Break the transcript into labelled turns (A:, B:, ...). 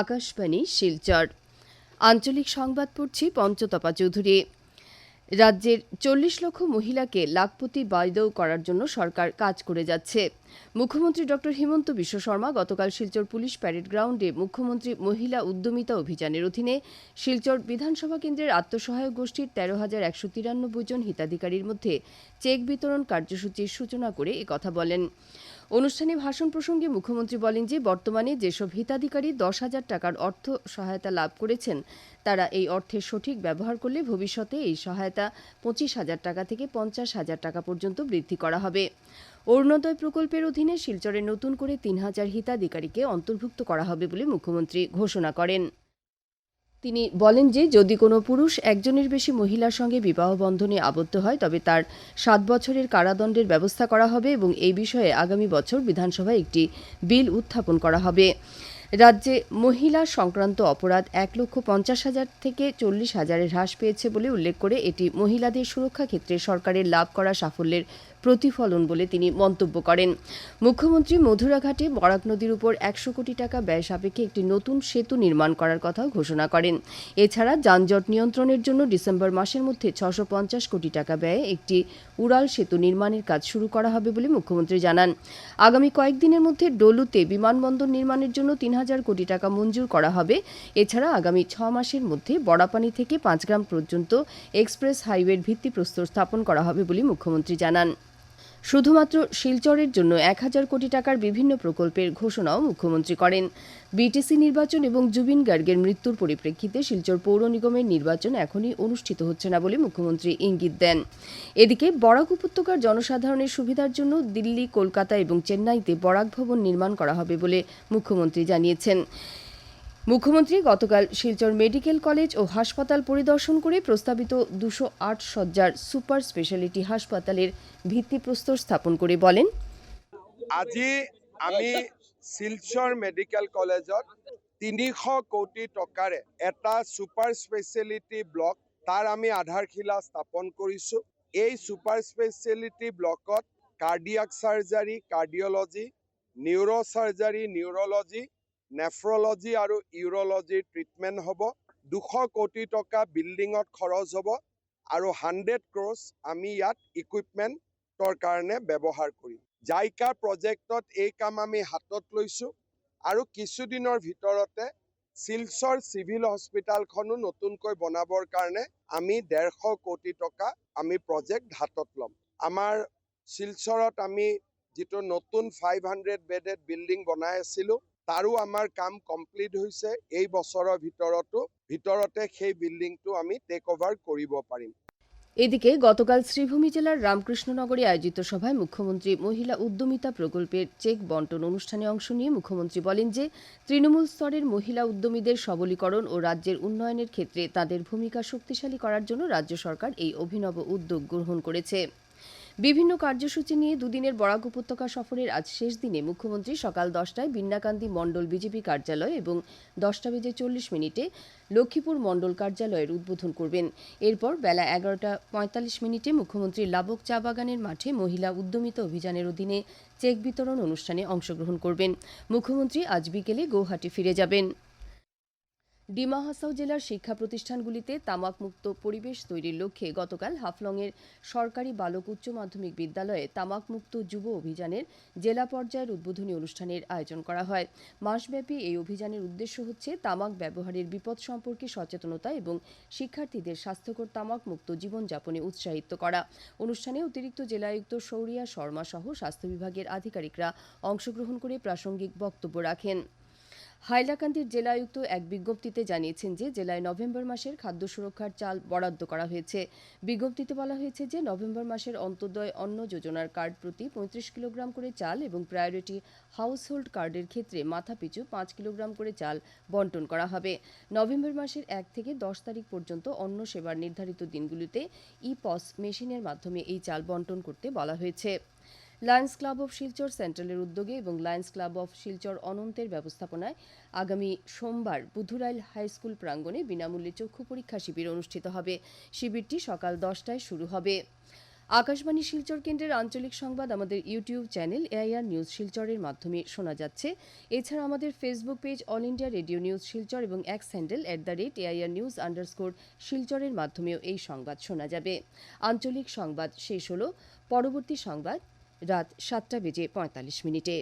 A: আকাশবাণী, শিলচর। আঞ্চলিক সংবাদ পড়ছি পঞ্চতপা চৌধুরী। রাজ্যের চল্লিশ লক্ষ মহিলাকে লাখপতি বায়দৌ করার জন্য সরকার কাজ করে যাচ্ছে। মুখ্যমন্ত্রী ড হিমন্ত বিশ্ব শর্মা গতকাল শিলচর পুলিশ প্যারেড গ্রাউন্ডে মুখ্যমন্ত্রী মহিলা উদ্যমিতা অভিযানের অধীনে শিলচর বিধানসভা কেন্দ্রের আত্মসহায়ক গোষ্ঠীর তেরো হাজার একশো তিরানব্বই জন হিতাধিকারীর মধ্যে চেক বিতরণ কার্যসূচির সূচনা করে একথা বলেন। অনুষ্ঠানে ভাষণ প্রসঙ্গে মুখ্যমন্ত্রী বলেন যে, বর্তমানে যেসব হিতাধিকারী দশ হাজার টাকার অর্থ সহায়তা লাভ করেছেন, তারা এই অর্থের সঠিক ব্যবহার করলে ভবিষ্যতে এই সহায়তা পঁচিশ হাজার টাকা থেকে পঞ্চাশ হাজার টাকা পর্যন্ত বৃদ্ধি করা হবে। অরুণোদয় প্রকল্পের অধীনে শিলচরে নতুন করে তিন হাজার হিতাধিকারীকে অন্তর্ভুক্ত করা হবে বলে মুখ্যমন্ত্রী ঘোষণা করেন। তিনি বলেন যে, যদি কোনো পুরুষ একজনের বেশি মহিলার সঙ্গে বিবাহ বন্ধনে আবদ্ধ হয়, তবে তার সাত বছরের কারাদণ্ডের ব্যবস্থা করা হবে এবং এই বিষয়ে আগামী বছর বিধানসভায় একটি বিল উত্থাপন করা হবে। রাজ্যে মহিলা সংক্রান্ত অপরাধ এক লক্ষ পঞ্চাশ হাজার থেকে চল্লিশ হাজারে হ্রাস পেয়েছে বলে উল্লেখ করে এটি মহিলাদের সুরক্ষা ক্ষেত্রে সরকারের লাভ করা সাফল্যের প্রতিফলন বলে তিনি মন্তব্য করেন। মুখ্যমন্ত্রী মধুরাঘাটে বরাক নদীর উপর একশো কোটি টাকা ব্যয় সাপেক্ষে একটি নতুন সেতু নির্মাণ করার কথাও ঘোষণা করেন। এছাড়া যানজট নিয়ন্ত্রণের জন্য ডিসেম্বর মাসের মধ্যে ছশো পঞ্চাশ কোটি টাকা ব্যয়ে একটি উড়াল সেতু নির্মাণের কাজ শুরু করা হবে বলে মুখ্যমন্ত্রী জানান। আগামী কয়েকদিনের মধ্যে ডলুতে বিমানবন্দর নির্মাণের জন্য তিন হাজার কোটি টাকা মঞ্জুর করা হবে। এছাড়া আগামী ছ মাসের মধ্যে বড়াপানি থেকে পাঁচগ্রাম পর্যন্ত এক্সপ্রেস হাইওয়ের ভিত্তিপ্রস্তর স্থাপন করা হবে বলে মুখ্যমন্ত্রী জানান। শুধুমাত্র শিলচরের জন্য এক হাজার কোটি টাকার বিভিন্ন প্রকল্পের ঘোষণাও মুখ্যমন্ত্রী করেন। বিটিসি নির্বাচন এবং জুবিন গার্গের মৃত্যুর পরিপ্রেক্ষিতে শিলচর পৌর নিগমের নির্বাচন এখনই অনুষ্ঠিত হচ্ছে না বলে মুখ্যমন্ত্রী ইঙ্গিত দেন। এদিকে বরাক উপত্যকার জনসাধারণের সুবিধার জন্য দিল্লি, কলকাতা এবং চেন্নাইতে বরাক ভবন নির্মাণ করা হবে বলে মুখ্যমন্ত্রী জানিয়েছেন। মুখ্যমন্ত্রী গতকাল শিলচর মেডিকেল কলেজ ও হাসপাতাল পরিদর্শন করে প্রস্তাবিত দুশো আট শয্যার সুপার স্পেশালিটি হাসপাতালের ভিত্তিপ্রস্তর স্থাপন করে বলেন,
B: আজি আমি শিলচৰ মেডিকেল কলেজত তিনিশ কোটি টকাৰে এটা ছুপাৰ স্পেচিয়েলিটি ব্লক তাৰ আমি আধাৰশিলা স্থাপন কৰিছোঁ। এই ছুপাৰ স্পেচিয়েলিটি ব্লকত cardiac surgery, cardiology, neuro' surgery, neurology nephrology আৰু ইউৰলজিৰ ট্ৰিটমেণ্ট হ'ব দুশ কোটি টকা বিল্ডিঙত খৰচ হ'ব আৰু হাণ্ড্ৰেড ক্ৰ'ছ আমি ইয়াত ইকুইপমেণ্টৰ কাৰণে ব্যৱহাৰ কৰিম। জাইকা প্ৰজেক্টত এই কাম আমি হাতত লৈছোঁ আৰু কিছুদিনৰ ভিতৰতে শিলচৰ চিভিল হস্পিটেলখনো নতুনকৈ বনাবৰ কাৰণে আমি ডেৰশ কোটি টকা আমি প্ৰজেক্ট হাতত ল'ম। আমাৰ শিলচৰত আমি যিটো নতুন ফাইভ হাণ্ড্ৰেড বেডেড বিল্ডিং বনাই আছিলোঁ তাৰো আমাৰ কাম কমপ্লিট হৈছে, এই বছৰৰ ভিতৰতো, ভিতৰতে সেই বিল্ডিংটো আমি টেক অভাৰ কৰিব পাৰিম।
A: এদিকে গতকাল শ্রীভূমি জেলার রামকৃষ্ণনগরে আয়োজিত সভায় মুখ্যমন্ত্রী মহিলা উদ্যমিতা প্রকল্পের চেক বন্টন অনুষ্ঠানে অংশ নিয়ে মুখ্যমন্ত্রী বলেন যে, তৃণমূল স্তরের মহিলা উদ্যমীদের সবলীকরণ ও রাজ্যের উন্নয়নের ক্ষেত্রে তাদের ভূমিকা শক্তিশালী করার জন্য রাজ্য সরকার এই অভিনব উদ্যোগ গ্রহণ করেছে। বিভিন্ন কার্যসূচি নিয়ে দুদিনের বরাক উপত্যকা সফরের আজ শেষ দিনে মুখ্যমন্ত্রী সকাল দশটায় বিন্নাকান্দি মণ্ডল বিজেপি কার্যালয় এবং দশটা বেজে চল্লিশ মিনিটে লক্ষ্মীপুর মণ্ডল কার্যালয়ের উদ্বোধন করবেন। এরপর বেলা এগারোটা পঁয়তাল্লিশ মিনিটে মুখ্যমন্ত্রী লাবক চা বাগানের মাঠে মহিলা উদ্যমিতা অভিযানের অধীনে চেক বিতরণ অনুষ্ঠানে অংশগ্রহণ করবেন। মুখ্যমন্ত্রী আজ বিকেলে গৌহাটি ফিরে যাবেন। ডিমা হাসাও জেলার শিক্ষা প্রতিষ্ঠানগুলিতে তামাকমুক্ত পরিবেশ তৈরির লক্ষ্যে গতকাল হাফলংয়ের সরকারি বালক উচ্চ মাধ্যমিক বিদ্যালয়ে তামাকমুক্ত যুব অভিযানের জেলা পর্যায়ের উদ্বোধনী অনুষ্ঠানের আয়োজন করা হয়। মাসব্যাপী এই অভিযানের উদ্দেশ্য হচ্ছে তামাক ব্যবহারের বিপদ সম্পর্কে সচেতনতা এবং শিক্ষার্থীদের স্বাস্থ্যকর তামাকমুক্ত জীবনযাপনে উৎসাহিত করা। অনুষ্ঠানে অতিরিক্ত জেলায়ুক্ত শৌরিয়া শর্মা সহ স্বাস্থ্য বিভাগের আধিকারিকরা অংশগ্রহণ করে প্রাসঙ্গিক বক্তব্য রাখেন। হাইলাকান্দির জেলায়ুক্ত এক বিজ্ঞপ্তিতে জানিয়েছেন যে, জেলায় নভেম্বর মাসের খাদ্য সুরক্ষার চাল বরাদ্দ করা হয়েছে। বিজ্ঞপ্তিতে বলা হয়েছে যে, নভেম্বর মাসের অন্তোদয় অন্ন যোজনার কার্ড প্রতি পঁয়ত্রিশ কিলোগ্রাম করে চাল এবং প্রায়োরিটি হাউসহোল্ড কার্ডের ক্ষেত্রে মাথাপিছু পাঁচ কিলোগ্রাম করে চাল বন্টন করা হবে। নভেম্বর মাসের এক থেকে দশ তারিখ পর্যন্ত অন্ন সেবার নির্ধারিত দিনগুলিতে ই পস মেশিনের মাধ্যমে এই চাল বন্টন করতে বলা হয়েছে। লায়ন্স ক্লাব অফ শিলচর সেন্ট্রালের উদ্যোগে এবং লায়ন্স ক্লাব অফ শিলচর অনন্তের ব্যবস্থাপনায় আগামী সোমবার বুধুরাইল হাই স্কুল প্রাঙ্গণে বিনামূল্যে চক্ষু পরীক্ষা শিবির অনুষ্ঠিত হবে। শিবিরটি সকাল দশটায় শুরু হবে। আকাশবাণী শিলচর কেন্দ্রের আঞ্চলিক সংবাদ আমাদের ইউটিউব চ্যানেল এআইআর নিউজ শিলচরের মাধ্যমে শোনা যাচ্ছে। এছাড়া আমাদের Facebook page All India Radio News Silchar এবং X handle at the rate AIR news underscore শিলচরের মাধ্যমেও এই সংবাদ শোনা যাবে। আঞ্চলিক সংবাদ শেষ হল। পরবর্তী সংবাদ রাত সাতটা বেজে পঁয়তাল্লিশ মিনিটে।